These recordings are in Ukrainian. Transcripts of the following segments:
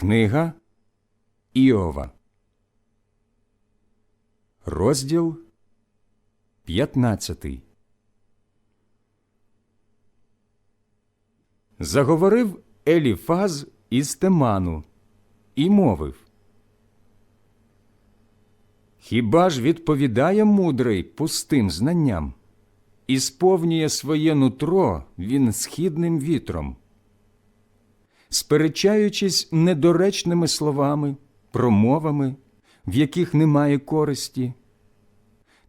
Книга Іова, розділ 15 Заговорив Еліфаз із Теману і мовив. Хіба ж відповідає мудрий пустим знанням, і сповнює своє нутро він східним вітром? Сперечаючись недоречними словами, промовами, в яких немає користі,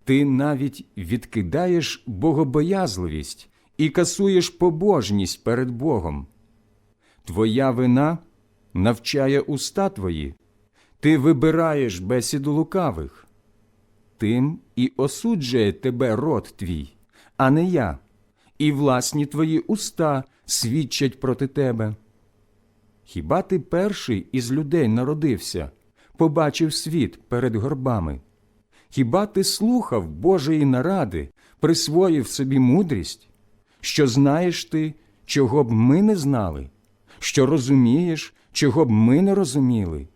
ти навіть відкидаєш богобоязливість і касуєш побожність перед Богом. Твоя вина навчає уста твої, ти вибираєш бесіду лукавих. Тим і осуджує тебе рот твій, а не я, і власні твої уста свідчать проти тебе. Хіба ти перший із людей народився, побачив світ перед горбами? Хіба ти слухав Божої наради, присвоїв собі мудрість? Що знаєш ти, чого б ми не знали, що розумієш, чого б ми не розуміли?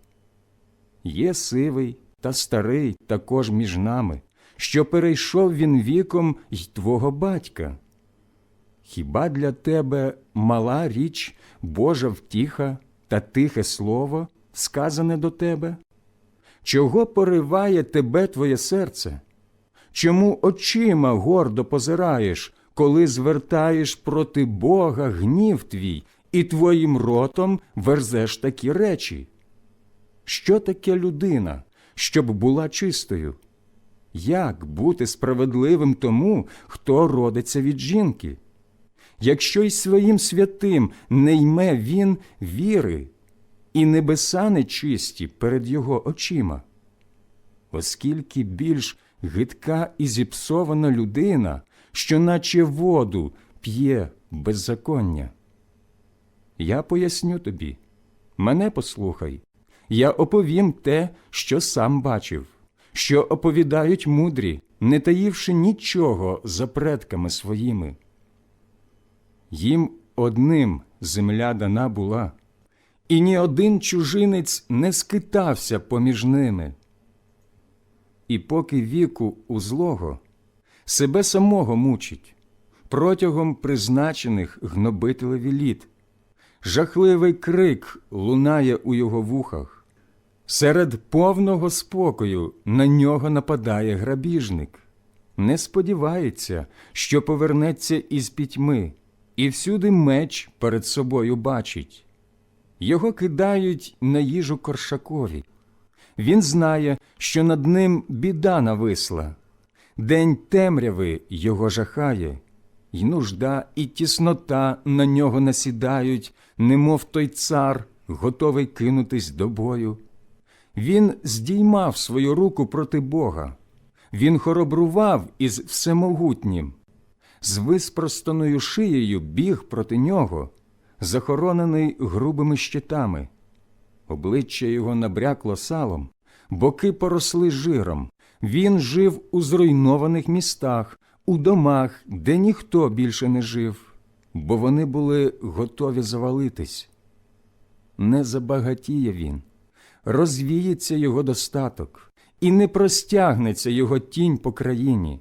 Є сивий та старий також між нами, що перейшов він віком й твого батька. Хіба для тебе мала річ Божа втіха та тихе слово, сказане до тебе? Чого пориває тебе твоє серце? Чому очима гордо позираєш, коли звертаєш проти Бога гнів твій і твоїм ротом верзеш такі речі? Що таке людина, щоб була чистою? Як бути справедливим тому, хто родиться від жінки? Якщо й своїм святим не йме він віри, і небеса нечисті перед його очима. Оскільки більш гидка і зіпсована людина, що наче воду п'є беззаконня. Я поясню тобі, мене послухай, я оповім те, що сам бачив, що оповідають мудрі, не таївши нічого за предками своїми. Їм одним земля дана була, і ні один чужинець не скитався поміж ними. І поки віку у злого себе самого мучить, протягом призначених гнобителеві літ, жахливий крик лунає у його вухах, серед повного спокою на нього нападає грабіжник, не сподівається, що повернеться із пітьми і всюди меч перед собою бачить. Його кидають на їжу коршакові. Він знає, що над ним біда нависла, день темряви його жахає, й нужда і тіснота на нього насідають, немов той цар, готовий кинутись до бою. Він здіймав свою руку проти Бога, він хоробрував із всемогутнім з виспростаною шиєю біг проти нього, захоронений грубими щитами. Обличчя його набрякло салом, боки поросли жиром. Він жив у зруйнованих містах, у домах, де ніхто більше не жив, бо вони були готові завалитись. Не забагатіє він, розвіється його достаток, і не простягнеться його тінь по країні.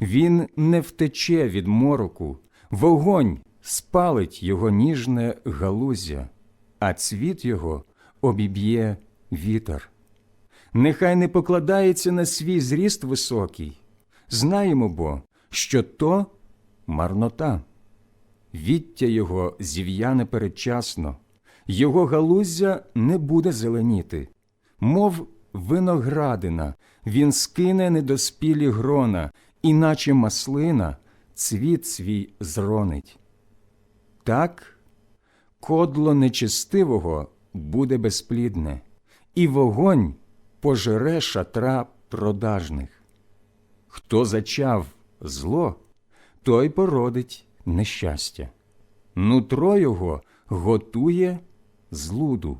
Він не втече від мороку, вогонь спалить його ніжне галузя, а цвіт його обіб'є вітер. Нехай не покладається на свій зріст високий. Знаємо бо, що то марнота. Віття його зів'яне передчасно, його галуздя не буде зеленіти, мов виноградина, він скине недоспілі грона іначе маслина цвіт свій зронить. Так, кодло нечестивого буде безплідне, і вогонь пожере шатра продажних. Хто зачав зло, той породить нещастя. Нутро його готує злуду.